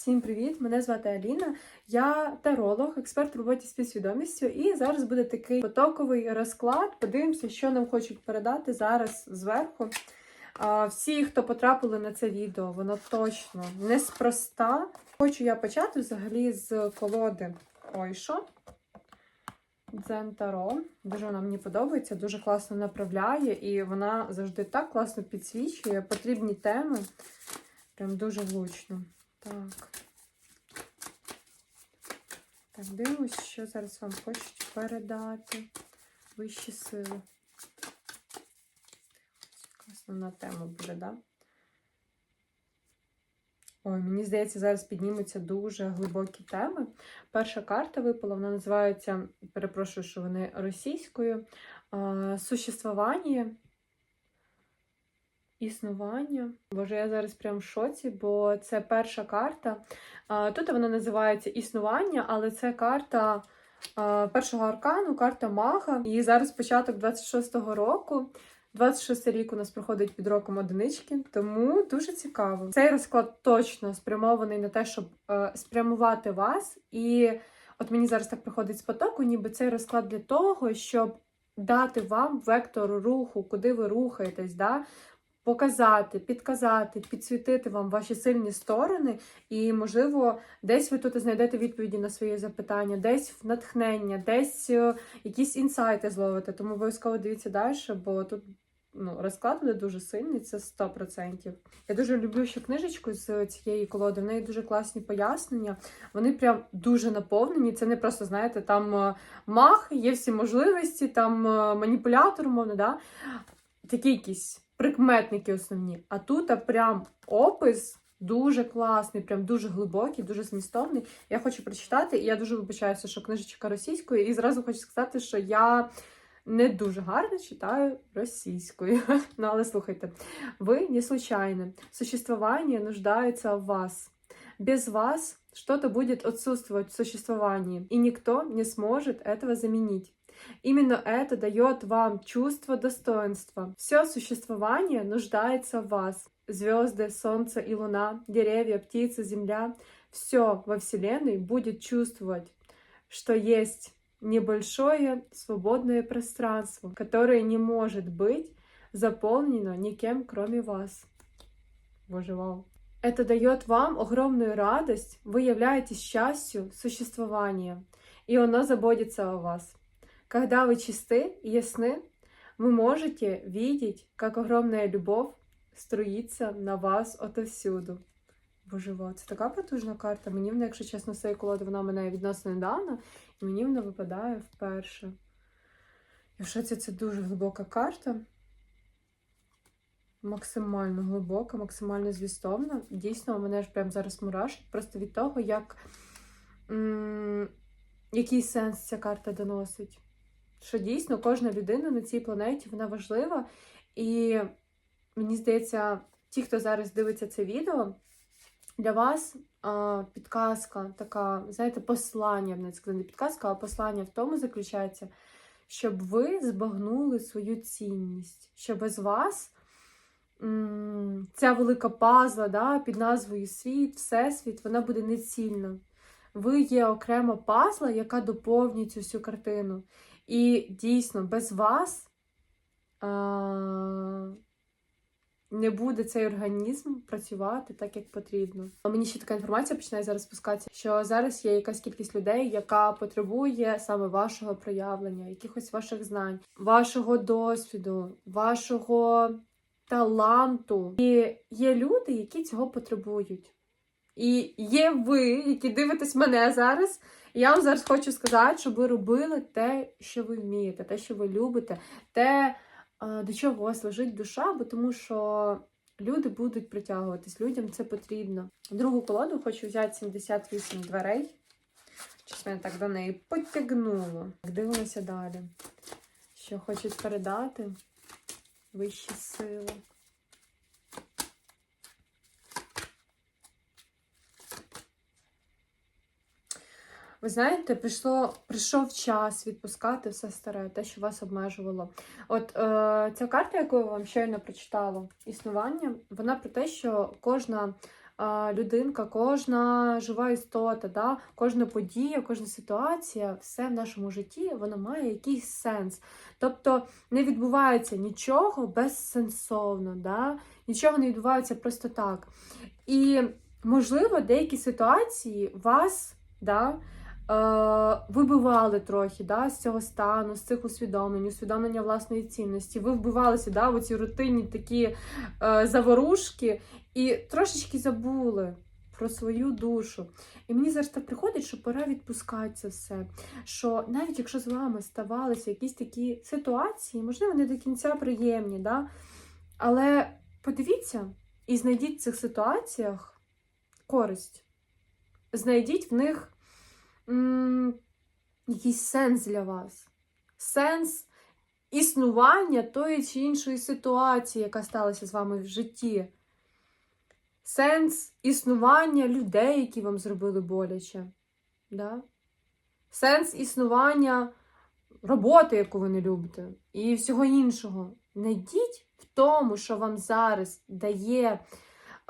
Всім привіт! Мене звати Аліна. Я таролог, експерт в роботі з підсвідомістю, і зараз буде такий потоковий розклад. Подивимося, що нам хочуть передати зараз зверху. Всі, хто потрапили на це відео, воно точно неспроста. Хочу я почати взагалі з колоди Ойшо. Дзен Таро. Дуже вона мені подобається, дуже класно направляє, і вона завжди так класно підсвічує потрібні теми. Прям дуже влучно. Так. Так, дивимось, що зараз вам хочуть передати. Вищі сили. Основна тема буде, да? Ой, мені здається, зараз піднімуться дуже глибокі теми. Перша карта випала, вона називається, перепрошую, що вони російською. Существування. Існування. Боже, я зараз прям в шоці, бо це перша карта. Тут вона називається Існування, але це карта першого аркану, карта Мага. І зараз початок 26-го року. 26 рік у нас проходить під роком одинички, тому дуже цікаво. Цей розклад точно спрямований на те, щоб е, спрямувати вас. І от мені зараз так приходить з потоку, ніби цей розклад для того, щоб дати вам вектор руху, куди ви рухаєтесь, да? Показати, підказати, підсвітити вам ваші сильні сторони, і, можливо, десь ви тут знайдете відповіді на свої запитання, десь натхнення, десь е, якісь інсайти зловите. Тому обов'язково дивіться далі, бо тут ну, розклад буде дуже сильний, це 100%. Я дуже люблю ще книжечку з цієї колоди. В неї дуже класні пояснення. Вони прям дуже наповнені. Це не просто, знаєте, там е, мах, є всі можливості, там е, маніпулятор, умовно, да? такі якісь прикметники основні. А тут а прям опис. Дуже класний, прям дуже глибокий, дуже змістовний. Я хочу прочитати, і я дуже вибачаюся, що книжечка російською, і зразу хочу сказати, що я не дуже гарно читаю російською. Ну, але слухайте, вы не случайны. Существование нуждается в вас. Без вас что-то будет отсутствовать в существовании, и никто не сможет этого заменить. Именно это дает вам чувство достоинства. Все существование нуждается в вас. Звезды, солнце и луна, деревья, птицы, земля. Все во Вселенной будет чувствовать, что есть небольшое свободное пространство, которое не может быть заполнено никем, кроме вас. Боже, вау. Это дает вам огромную радость, вы являетесь частью существования, и оно заботится о вас. Когда вы чисты и ясны, вы можете видеть, как огромная любовь струїться на вас отовсюду. Боже, вау, це така потужна карта. Мені вона, якщо чесно, з цієї колоди вона мене відносно недавно, і мені вона випадає вперше. І в шоці це дуже глибока карта. Максимально глибока, максимально змістовна. Дійсно, мене ж прямо зараз мурашить просто від того, як м- який сенс ця карта доносить. Що дійсно кожна людина на цій планеті вона важлива. І мені здається, ті, хто зараз дивиться це відео, для вас а, підказка, така, знаєте, послання, не сказати, не підказка, а послання в тому заключається, щоб ви збагнули свою цінність, що без вас м, ця велика пазла да, під назвою Світ, Всесвіт, вона буде нецільна. Ви є окрема пазла, яка доповнює цю всю картину. І дійсно, без вас а, не буде цей організм працювати так, як потрібно. А мені ще така інформація починає зараз спускатися, що зараз є якась кількість людей, яка потребує саме вашого проявлення, якихось ваших знань, вашого досвіду, вашого таланту. І є люди, які цього потребують. І є ви, які дивитесь мене зараз. Я вам зараз хочу сказати, щоб ви робили те, що ви вмієте, те, що ви любите, те, до чого у вас лежить душа, бо тому що люди будуть притягуватись, людям це потрібно. Другу колоду хочу взяти 78 дверей. Щось мене так до неї потягнуло. Дивимося далі. Що хочуть передати вищі сили. Ви знаєте, прийшло, прийшов час відпускати все старе, те, що вас обмежувало. От е, ця карта, яку я вам щойно прочитала, існування, вона про те, що кожна а, людинка, кожна жива істота, да? кожна подія, кожна ситуація, все в нашому житті воно має якийсь сенс. Тобто не відбувається нічого безсенсовно, да? нічого не відбувається просто так. І, можливо, деякі ситуації вас да, е, вибивали трохи да, з цього стану, з цих усвідомлень, усвідомлення власної цінності. Ви вбивалися да, в оці рутинні такі е, заворушки і трошечки забули про свою душу. І мені так приходить, що пора відпускати це все. Що навіть якщо з вами ставалися якісь такі ситуації, можливо, не до кінця приємні, да? але подивіться і знайдіть в цих ситуаціях користь. Знайдіть в них якийсь сенс для вас. Сенс існування тої чи іншої ситуації, яка сталася з вами в житті. Сенс існування людей, які вам зробили боляче. Да? Сенс існування роботи, яку ви не любите, і всього іншого. Найдіть в тому, що вам зараз дає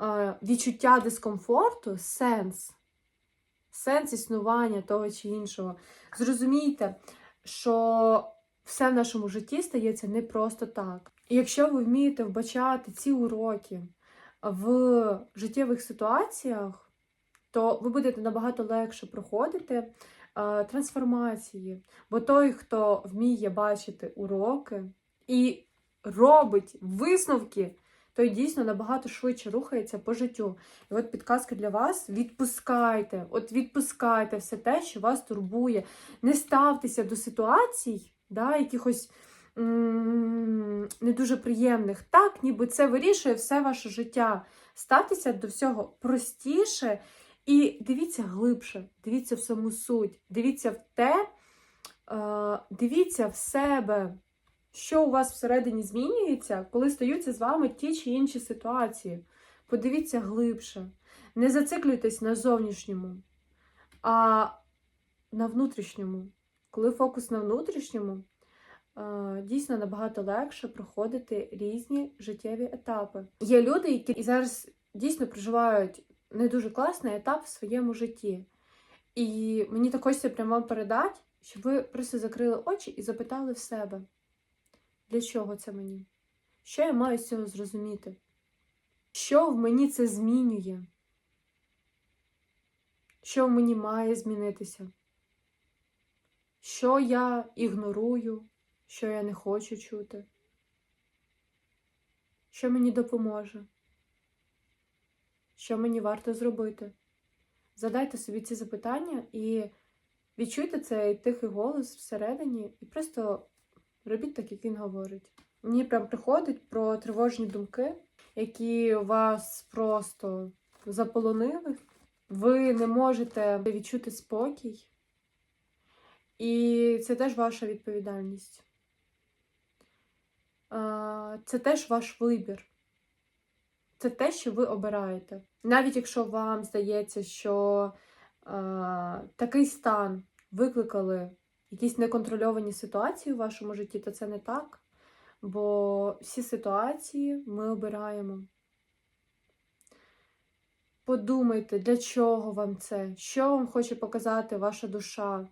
е, відчуття дискомфорту, сенс. Сенс існування того чи іншого. Зрозумійте, що все в нашому житті стається не просто так. І якщо ви вмієте вбачати ці уроки в життєвих ситуаціях, то ви будете набагато легше проходити е, трансформації. Бо той, хто вміє бачити уроки і робить висновки, той дійсно набагато швидше рухається по життю. І от підказка для вас: відпускайте, от відпускайте все те, що вас турбує. Не ставтеся до ситуацій, да, якихось не дуже приємних, так, ніби це вирішує все ваше життя. Ставтеся до всього простіше і дивіться глибше, дивіться в саму суть, дивіться в те, е, дивіться в себе, що у вас всередині змінюється, коли стаються з вами ті чи інші ситуації. Подивіться глибше. Не зациклюйтесь на зовнішньому, а на внутрішньому. Коли фокус на внутрішньому, е, дійсно набагато легше проходити різні життєві етапи. Є люди, які зараз дійсно проживають не дуже класний етап в своєму житті. І мені також це прямо вам передати, щоб ви просто закрили очі і запитали в себе, для чого це мені? Що я маю з цього зрозуміти? Що в мені це змінює? Що в мені має змінитися? Що я ігнорую, що я не хочу чути? Що мені допоможе? Що мені варто зробити? Задайте собі ці запитання і відчуйте цей тихий голос всередині, і просто робіть так, як він говорить. Мені прям приходить про тривожні думки, які вас просто заполонили. Ви не можете відчути спокій, і це теж ваша відповідальність. Це теж ваш вибір. Це те, що ви обираєте. Навіть якщо вам здається, що а, такий стан викликали якісь неконтрольовані ситуації у вашому житті, то це не так. Бо всі ситуації ми обираємо. Подумайте, для чого вам це, що вам хоче показати ваша душа.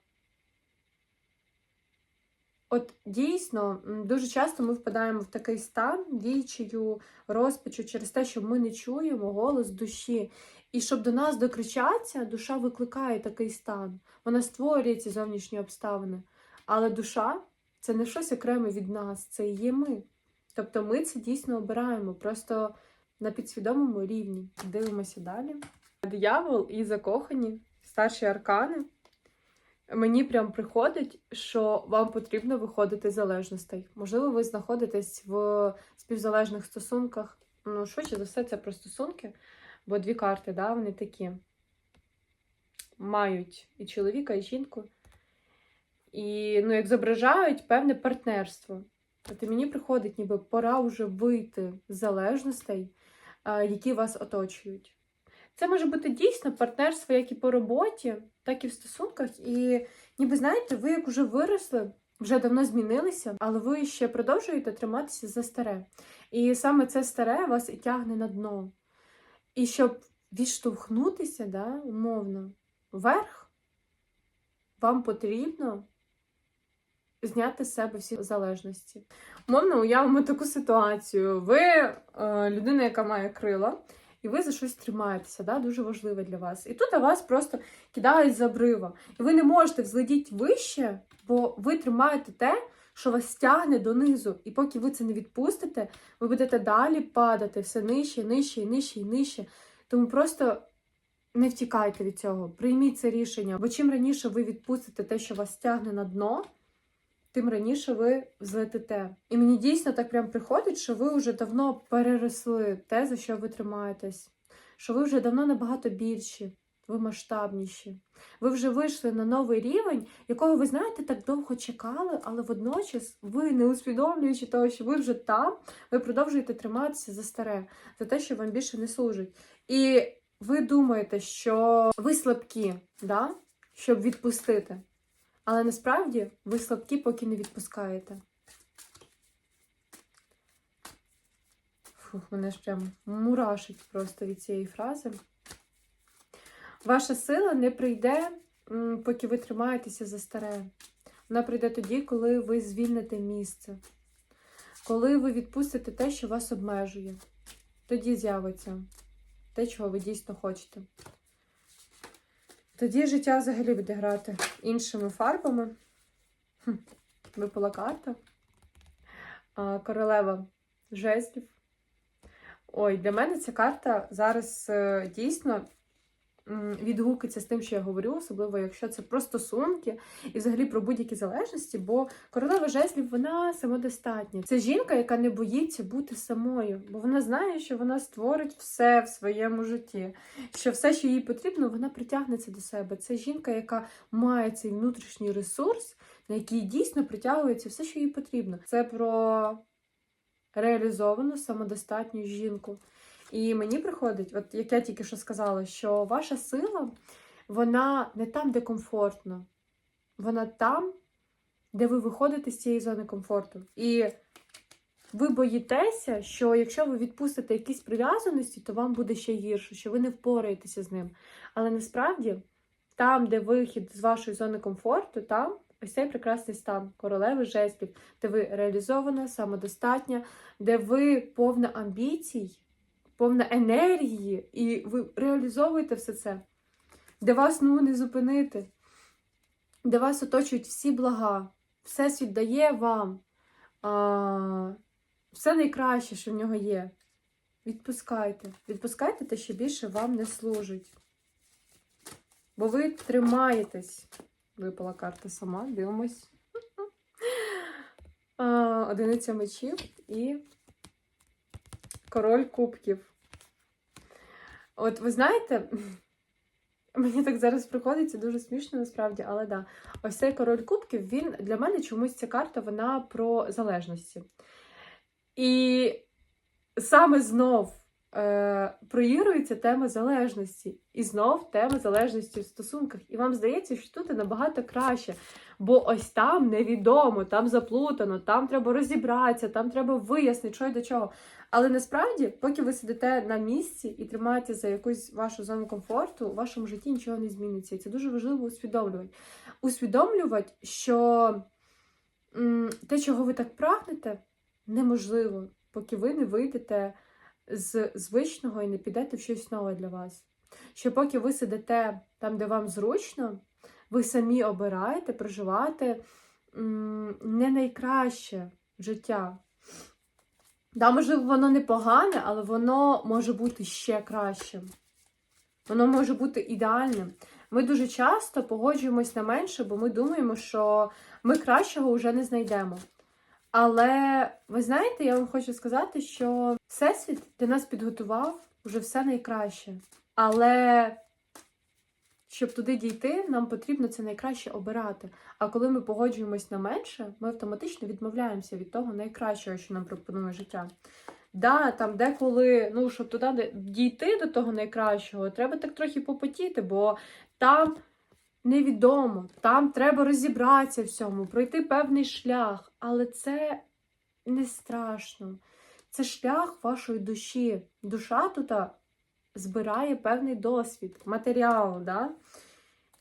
От дійсно, дуже часто ми впадаємо в такий стан діючою розпачу через те, що ми не чуємо голос душі. І щоб до нас докричатися, душа викликає такий стан. Вона створює ці зовнішні обставини. Але душа це не щось окреме від нас, це і є ми. Тобто ми це дійсно обираємо, просто на підсвідомому рівні. Дивимося далі. Диявол і закохані, старші аркани. Мені прям приходить, що вам потрібно виходити з залежностей. Можливо, ви знаходитесь в співзалежних стосунках. Ну, швидше за все, це про стосунки, бо дві карти, да, вони такі мають і чоловіка, і жінку. І ну, як зображають певне партнерство. От і мені приходить, ніби пора вже вийти з залежностей, які вас оточують. Це може бути дійсно партнерство як і по роботі, так і в стосунках. І ніби знаєте, ви як уже виросли, вже давно змінилися, але ви ще продовжуєте триматися за старе. І саме це старе вас і тягне на дно. І щоб відштовхнутися, да, умовно, вверх, вам потрібно зняти з себе всі залежності. Умовно, уявимо таку ситуацію. Ви е, людина, яка має крила, і ви за щось тримаєтеся, да, дуже важливе для вас. І тут вас просто кидають за брива. І ви не можете взлетіти вище, бо ви тримаєте те, що вас тягне донизу. І поки ви це не відпустите, ви будете далі падати все нижче, нижче, нижче і нижче. Тому просто не втікайте від цього. Прийміть це рішення. Бо чим раніше ви відпустите те, що вас тягне на дно, тим раніше ви взлетите. І мені дійсно так прям приходить, що ви вже давно переросли те, за що ви тримаєтесь, що ви вже давно набагато більші, ви масштабніші. Ви вже вийшли на новий рівень, якого ви знаєте, так довго чекали, але водночас ви, не усвідомлюючи того, що ви вже там, ви продовжуєте триматися за старе, за те, що вам більше не служить. І ви думаєте, що ви слабкі, да? щоб відпустити. Але насправді ви слабкі, поки не відпускаєте. Фух, мене ж прям мурашить просто від цієї фрази. Ваша сила не прийде, поки ви тримаєтеся за старе. Вона прийде тоді, коли ви звільните місце, коли ви відпустите те, що вас обмежує. Тоді з'явиться те, чого ви дійсно хочете. Тоді життя взагалі буде грати іншими фарбами. Випала карта. Королева жезлів. Ой, для мене ця карта зараз е, дійсно м, відгукується з тим, що я говорю, особливо якщо це про стосунки і взагалі про будь-які залежності, бо королева жезлів вона самодостатня. Це жінка, яка не боїться бути самою, бо вона знає, що вона створить все в своєму житті, що все, що їй потрібно, вона притягнеться до себе. Це жінка, яка має цей внутрішній ресурс, на який дійсно притягується все, що їй потрібно. Це про реалізовану самодостатню жінку. І мені приходить, от як я тільки що сказала, що ваша сила, вона не там, де комфортно, вона там, де ви виходите з цієї зони комфорту. І ви боїтеся, що якщо ви відпустите якісь прив'язаності, то вам буде ще гірше, що ви не впораєтеся з ним. Але насправді, там, де вихід з вашої зони комфорту, там ось цей прекрасний стан королеви жезлів, де ви реалізована, самодостатня, де ви повна амбіцій, повна енергії, і ви реалізовуєте все це, де вас ну не зупинити, де вас оточують всі блага, Всесвіт дає вам а, все найкраще, що в нього є. Відпускайте. Відпускайте те, що більше вам не служить. Бо ви тримаєтесь. Випала карта сама, дивимось. Одиниця мечів і король кубків. От ви знаєте, мені так зараз приходиться дуже смішно насправді, але да. Ось цей король кубків, він для мене чомусь ця карта вона про залежності. І саме знов е, проігрується тема залежності. І знов тема залежності в стосунках. І вам здається, що тут набагато краще. Бо ось там невідомо, там заплутано, там треба розібратися, там треба вияснити, що й до чого. Але насправді, поки ви сидите на місці і тримаєте за якусь вашу зону комфорту, у вашому житті нічого не зміниться. І це дуже важливо усвідомлювати. Усвідомлювати, що те, чого ви так прагнете, неможливо, поки ви не вийдете з звичного і не підете в щось нове для вас. Що поки ви сидите там, де вам зручно, ви самі обираєте проживати не найкраще життя. Да, можливо, воно не погане, але воно може бути ще кращим. Воно може бути ідеальним. Ми дуже часто погоджуємось на менше, бо ми думаємо, що ми кращого вже не знайдемо. Але ви знаєте, я вам хочу сказати, що Всесвіт для нас підготував вже все найкраще. Але щоб туди дійти, нам потрібно це найкраще обирати. А коли ми погоджуємось на менше, ми автоматично відмовляємося від того найкращого, що нам пропонує життя. Да, там деколи, ну, щоб туди дійти до того найкращого, треба так трохи попотіти, бо там невідомо, там треба розібратися в цьому, пройти певний шлях. Але це не страшно. Це шлях вашої душі. Душа тут збирає певний досвід, матеріал, да?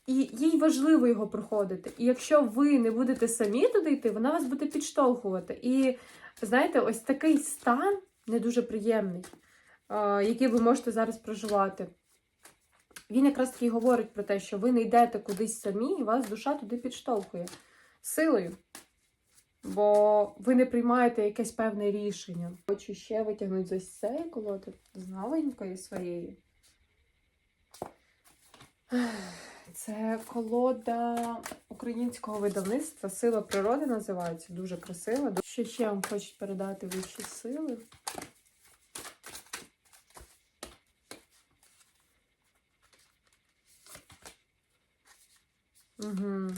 і їй важливо його проходити. І якщо ви не будете самі туди йти, вона вас буде підштовхувати. І знаєте, ось такий стан не дуже приємний, який ви можете зараз проживати. Він якраз таки говорить про те, що ви не йдете кудись самі, і вас душа туди підштовхує силою. Бо ви не приймаєте якесь певне рішення. Хочу ще витягнути з ось цієї колоди, з новенької своєї. Це колода українського видавництва Сила природи називається. Дуже красива. Що ще вам хочуть передати вищі сили? Угу.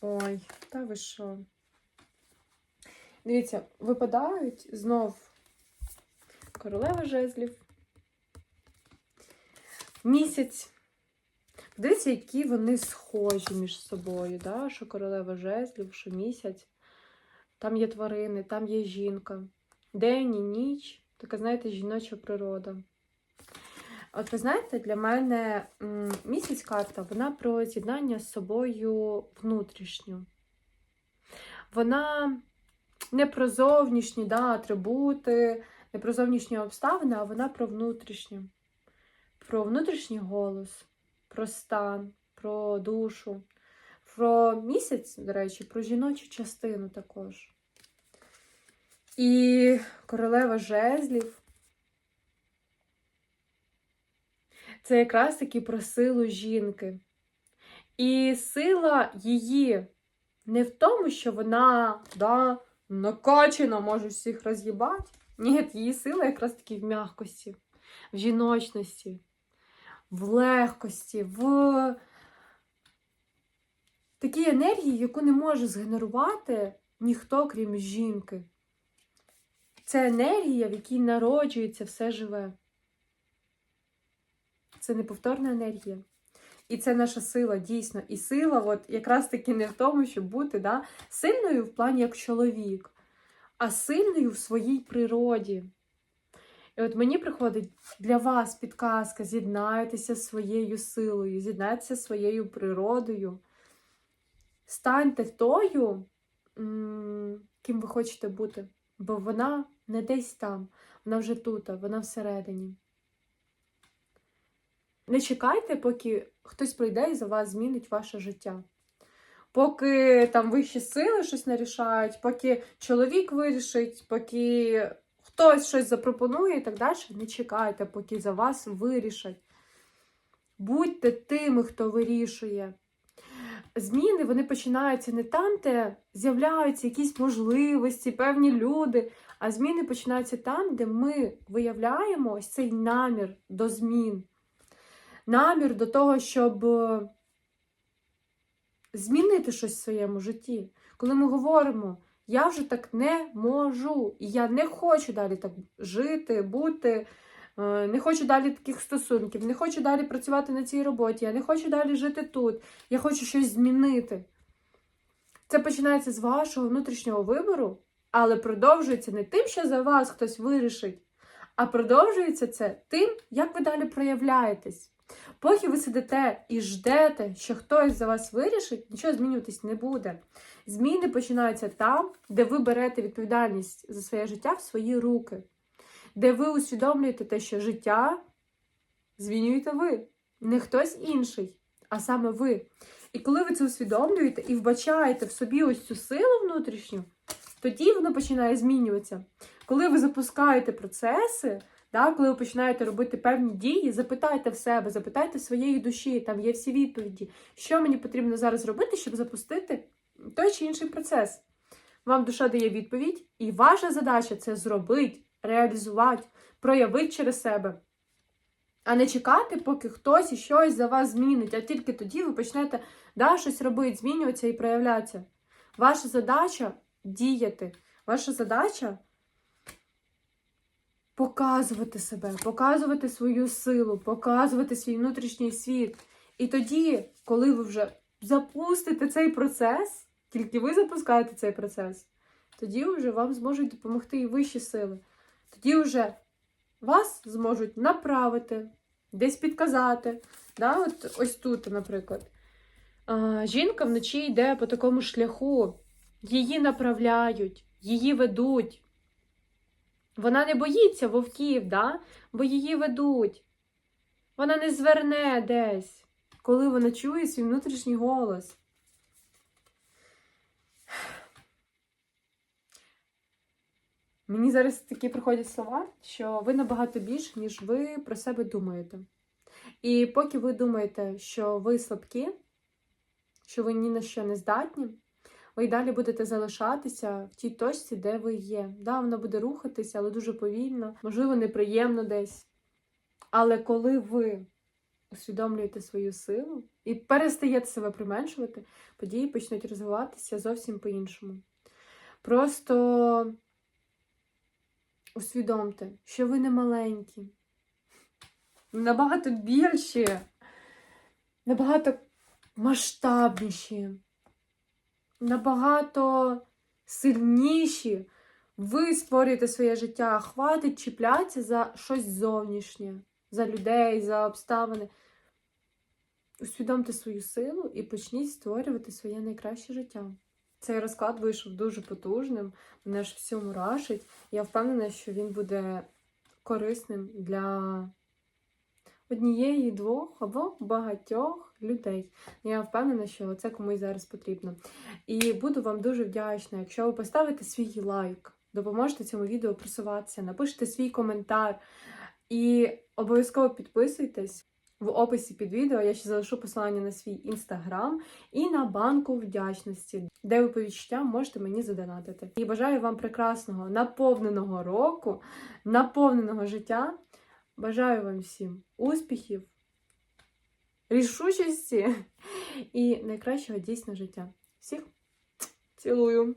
Ой, та ви що? Дивіться, випадають знов королева жезлів. Місяць. Подивіться, які вони схожі між собою, да? що королева жезлів, що місяць. Там є тварини, там є жінка. День і ніч. Така, знаєте, жіноча природа. От ви знаєте, для мене місяць карта, вона про з'єднання з собою внутрішню. Вона не про зовнішні да, атрибути, не про зовнішні обставини, а вона про внутрішнє. Про внутрішній голос, про стан, про душу, про місяць, до речі, про жіночу частину також. І королева жезлів. Це якраз таки про силу жінки. І сила її не в тому, що вона да, накачана, може всіх роз'їбати. Ні, її сила якраз таки в м'якості, в жіночності, в легкості, в такій енергії, яку не може згенерувати ніхто, крім жінки. Це енергія, в якій народжується все живе. Це неповторна енергія. І це наша сила, дійсно. І сила, от якраз таки не в тому, щоб бути да, сильною в плані як чоловік, а сильною в своїй природі. І от мені приходить для вас підказка: з'єднайтеся з своєю силою, з'єднайтеся зі своєю природою. Станьте тою, ким ви хочете бути. Бо вона не десь там, вона вже тут, вона всередині. Не чекайте, поки хтось прийде і за вас змінить ваше життя. Поки там вищі сили щось нарішають, поки чоловік вирішить, поки хтось щось запропонує і так далі, не чекайте, поки за вас вирішать. Будьте тими, хто вирішує. Зміни вони починаються не там, де з'являються якісь можливості, певні люди, а зміни починаються там, де ми виявляємо ось цей намір до змін намір до того, щоб е, змінити щось в своєму житті. Коли ми говоримо, я вже так не можу, і я не хочу далі так жити, бути, е, не хочу далі таких стосунків, не хочу далі працювати на цій роботі, я не хочу далі жити тут, я хочу щось змінити. Це починається з вашого внутрішнього вибору, але продовжується не тим, що за вас хтось вирішить, а продовжується це тим, як ви далі проявляєтесь. Поки ви сидите і ждете, що хтось за вас вирішить, нічого змінюватись не буде. Зміни починаються там, де ви берете відповідальність за своє життя в свої руки, де ви усвідомлюєте те, що життя змінюєте ви, не хтось інший, а саме ви. І коли ви це усвідомлюєте і вбачаєте в собі ось цю силу внутрішню, тоді воно починає змінюватися. Коли ви запускаєте процеси, Да, коли ви починаєте робити певні дії, запитайте в себе, запитайте своєї душі, там є всі відповіді, що мені потрібно зараз робити, щоб запустити той чи інший процес. Вам душа дає відповідь, і ваша задача це зробити, реалізувати, проявити через себе. А не чекати, поки хтось і щось за вас змінить, а тільки тоді ви почнете да, щось робити, змінюватися і проявлятися. Ваша задача діяти. Ваша задача показувати себе, показувати свою силу, показувати свій внутрішній світ. І тоді, коли ви вже запустите цей процес, тільки ви запускаєте цей процес, тоді вже вам зможуть допомогти і вищі сили. Тоді вже вас зможуть направити, десь підказати. Да? От, ось тут, наприклад. А, жінка вночі йде по такому шляху, її направляють, її ведуть. Вона не боїться вовків, да? бо її ведуть. Вона не зверне десь, коли вона чує свій внутрішній голос. Мені зараз такі приходять слова, що ви набагато більше, ніж ви про себе думаєте. І поки ви думаєте, що ви слабкі, що ви ні на що не здатні, ви й далі будете залишатися в тій точці, де ви є. Да, вона буде рухатися, але дуже повільно, можливо, неприємно десь. Але коли ви усвідомлюєте свою силу і перестаєте себе применшувати, події почнуть розвиватися зовсім по-іншому. Просто усвідомте, що ви не маленькі, набагато більші, набагато масштабніші, набагато сильніші. Ви створюєте своє життя, хватить чіплятися за щось зовнішнє, за людей, за обставини. Усвідомте свою силу і почніть створювати своє найкраще життя. Цей розклад вийшов дуже потужним, мене ж всю мурашить. Я впевнена, що він буде корисним для однієї, двох або багатьох людей. Я впевнена, що це комусь зараз потрібно. І буду вам дуже вдячна, якщо ви поставите свій лайк, допоможете цьому відео просуватися, напишете свій коментар і обов'язково підписуйтесь. В описі під відео я ще залишу посилання на свій інстаграм і на банку вдячності, де ви по відчуттям можете мені задонатити. І бажаю вам прекрасного, наповненого року, наповненого життя. Бажаю вам всім успіхів, рішучості і найкращого дійсно життя. Всіх цілую!